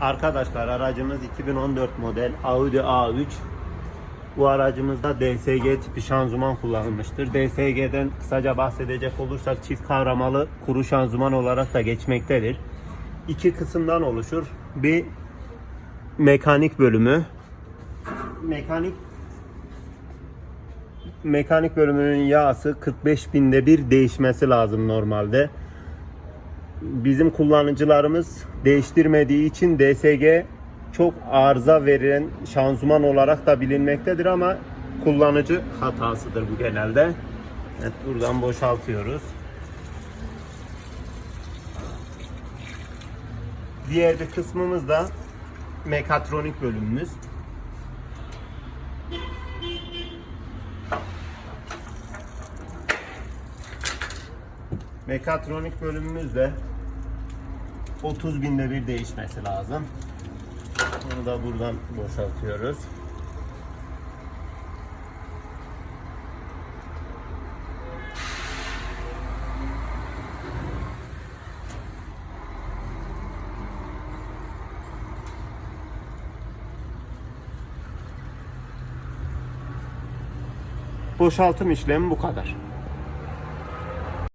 Arkadaşlar aracımız 2014 model Audi A3. Bu aracımızda DSG tipi şanzıman kullanılmıştır. DSG'den kısaca bahsedecek olursak çift kavramalı kuru şanzıman olarak da geçmektedir. İki kısımdan oluşur. Bir mekanik bölümü. Mekanik mekanik bölümünün yağısı 45 binde bir değişmesi lazım normalde. Bizim kullanıcılarımız değiştirmediği için DSG çok arıza veren şanzıman olarak da bilinmektedir ama kullanıcı hatasıdır bu genelde. Evet, buradan boşaltıyoruz. Diğer bir kısmımız da mekatronik bölümümüz. Mekatronik bölümümüz de 30 binde bir değişmesi lazım. Bunu da buradan boşaltıyoruz. Boşaltım işlemi bu kadar.